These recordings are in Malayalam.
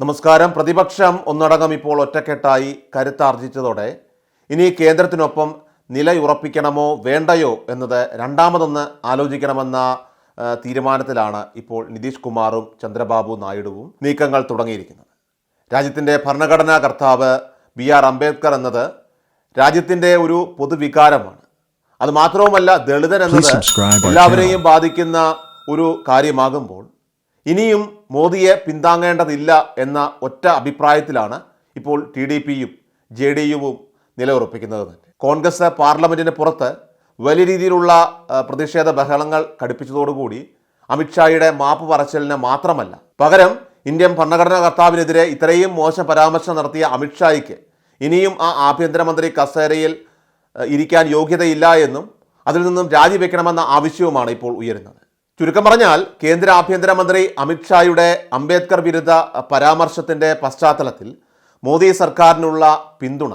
നമസ്കാരം. പ്രതിപക്ഷം ഒന്നടങ്കം ഇപ്പോൾ ഒറ്റക്കെട്ടായി കരുത്താർജിച്ചതോടെ ഇനി കേന്ദ്രത്തിനൊപ്പം നിലയുറപ്പിക്കണമോ വേണ്ടയോ എന്നത് രണ്ടാമതൊന്ന് ആലോചിക്കണമെന്ന തീരുമാനത്തിലാണ് ഇപ്പോൾ നിതീഷ് കുമാറും ചന്ദ്രബാബു നായിഡുവും നീക്കങ്ങൾ തുടങ്ങിയിരിക്കുന്നത്. രാജ്യത്തിന്റെ ഭരണഘടനാ കർത്താവ് ബി ആർ അംബേദ്കർ എന്നത് രാജ്യത്തിന്റെ ഒരു പൊതുവികാരമാണ്. അത് മാത്രവുമല്ല ദളിതൻ എന്നത് എല്ലാവരെയും ബാധിക്കുന്ന ഒരു കാര്യമാകുമ്പോൾ ഇനിയും മോദിയെ പിന്താങ്ങേണ്ടതില്ല എന്ന ഒറ്റ അഭിപ്രായത്തിലാണ് ഇപ്പോൾ ടി ഡി പിയും ജെ ഡി യുവും നിലയുറപ്പിക്കുന്നത്. കോൺഗ്രസ് പാർലമെന്റിന് പുറത്ത് വലിയ രീതിയിലുള്ള പ്രതിഷേധ ബഹളങ്ങൾ ഘടിപ്പിച്ചതോടുകൂടി അമിത്ഷായുടെ മാപ്പ് പറച്ചിലിന് മാത്രമല്ല പകരം ഇന്ത്യൻ ഭരണഘടനാ കർത്താവിനെതിരെ ഇത്രയും മോശം പരാമർശം നടത്തിയ അമിത്ഷായ്ക്ക് ഇനിയും ആ ആഭ്യന്തരമന്ത്രി കസേരയിൽ ഇരിക്കാൻ യോഗ്യതയില്ല എന്നും അതിൽ നിന്നും രാജിവെക്കണമെന്ന ആവശ്യവുമാണ് ഇപ്പോൾ ഉയരുന്നത്. ചുരുക്കം പറഞ്ഞാൽ കേന്ദ്ര ആഭ്യന്തരമന്ത്രി അമിത്ഷായുടെ അംബേദ്കർ വിരുദ്ധ പരാമർശത്തിന്റെ പശ്ചാത്തലത്തിൽ മോദി സർക്കാരിനുള്ള പിന്തുണ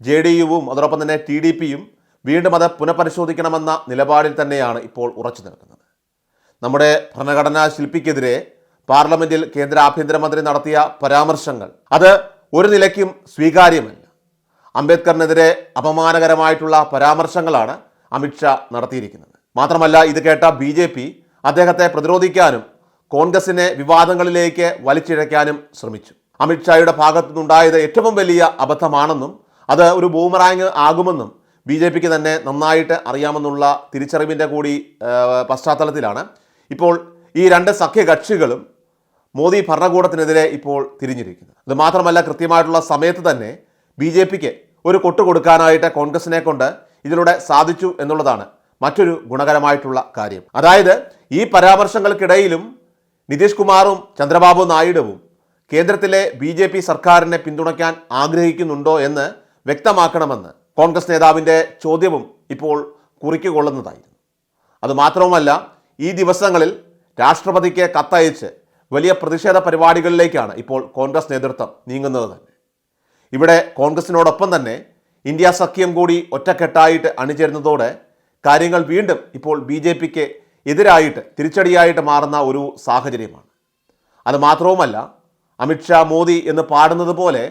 ജെ ഡി യുവും അതോടൊപ്പം തന്നെ ടി ഡി പിയും വീണ്ടും അത് പുനഃപരിശോധിക്കണമെന്ന നിലപാടിൽ തന്നെയാണ് ഇപ്പോൾ ഉറച്ചു നിൽക്കുന്നത്. നമ്മുടെ ഭരണഘടനാ ശില്പിക്കെതിരെ പാർലമെന്റിൽ കേന്ദ്ര ആഭ്യന്തരമന്ത്രി നടത്തിയ പരാമർശങ്ങൾ അത് ഒരു നിലയ്ക്കും സ്വീകാര്യമല്ല. അംബേദ്കറിനെതിരെ അപമാനകരമായിട്ടുള്ള പരാമർശങ്ങളാണ് അമിത്ഷാ നടത്തിയിരിക്കുന്നത്. മാത്രമല്ല ഇത് കേട്ട ബി അദ്ദേഹത്തെ പ്രതിരോധിക്കാനും കോൺഗ്രസിനെ വിവാദങ്ങളിലേക്ക് വലിച്ചിഴയ്ക്കാനും ശ്രമിച്ചു. അമിത്ഷായുടെ ഭാഗത്തു നിന്നുണ്ടായത് ഏറ്റവും വലിയ അബദ്ധമാണെന്നും അത് ഒരു ബൂമറാങ് ആകുമെന്നും ബി ജെ പിക്ക് തന്നെ നന്നായിട്ട് അറിയാമെന്നുള്ള തിരിച്ചറിവിന്റെ കൂടി പശ്ചാത്തലത്തിലാണ്. ഇപ്പോൾ ഈ രണ്ട് സഖ്യകക്ഷികളും മോദി ഭരണകൂടത്തിനെതിരെ ഇപ്പോൾ തിരിഞ്ഞിരിക്കുന്നത് അത് മാത്രമല്ല കൃത്യമായിട്ടുള്ള സമയത്ത് തന്നെ ബി ജെ പിക്ക് ഒരു കൊട്ടു കൊടുക്കാനായിട്ട് കോൺഗ്രസിനെ കൊണ്ട് ഇതിലൂടെ സാധിച്ചു എന്നുള്ളതാണ് മറ്റൊരു ഗുണകരമായിട്ടുള്ള കാര്യം. അതായത് ഈ പരാമർശങ്ങൾക്കിടയിലും നിതീഷ് കുമാറും ചന്ദ്രബാബു നായിഡുവും കേന്ദ്രത്തിലെ ബി ജെ പി സർക്കാരിനെ പിന്തുണയ്ക്കാൻ ആഗ്രഹിക്കുന്നുണ്ടോ എന്ന് വ്യക്തമാക്കണമെന്ന് കോൺഗ്രസ് നേതാവിന്റെ ചോദ്യവും ഇപ്പോൾ കുറിക്കുകൊള്ളുന്നതായിരുന്നു. അതുമാത്രവുമല്ല ഈ ദിവസങ്ങളിൽ രാഷ്ട്രപതിക്ക് കത്തയച്ച് വലിയ പ്രതിഷേധ പരിപാടികളിലേക്കാണ് ഇപ്പോൾ കോൺഗ്രസ് നേതൃത്വം നീങ്ങുന്നത് തന്നെ. ഇവിടെ കോൺഗ്രസിനോടൊപ്പം തന്നെ ഇന്ത്യ സഖ്യം കൂടി ഒറ്റക്കെട്ടായിട്ട് അണിചേരുന്നതോടെ കാര്യങ്ങൾ വീണ്ടും ഇപ്പോൾ ബി ജെ പിക്ക് എതിരായിട്ട് തിരിച്ചടിയായിട്ട് മാറുന്ന ഒരു സാഹചര്യമാണ്. അത് മാത്രവുമല്ല അമിത്ഷാ മോദി എന്ന് പാടുന്നത് പോലെ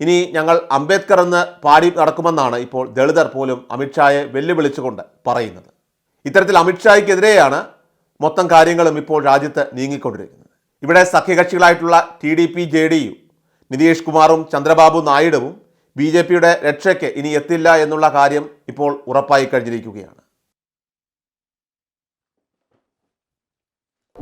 ഇനി ഞങ്ങൾ അംബേദ്കർ എന്ന് പാടി നടക്കുമെന്നാണ് ഇപ്പോൾ ദളിതർ പോലും അമിത്ഷായെ വെല്ലുവിളിച്ചുകൊണ്ട് പറയുന്നത്. ഇത്തരത്തിൽ അമിത്ഷായ്ക്കെതിരെയാണ് മൊത്തം കാര്യങ്ങളും ഇപ്പോൾ രാജ്യത്ത് നീങ്ങിക്കൊണ്ടിരിക്കുന്നത്. ഇവിടെ സഖ്യകക്ഷികളായിട്ടുള്ള T D P J D U Nitish കുമാറും ചന്ദ്രബാബു നായിഡുവും ബി ജെ പിയുടെ രക്ഷയ്ക്ക് ഇനി എത്തില്ല എന്നുള്ള കാര്യം ഇപ്പോൾ ഉറപ്പായി കഴിഞ്ഞിരിക്കുകയാണ്.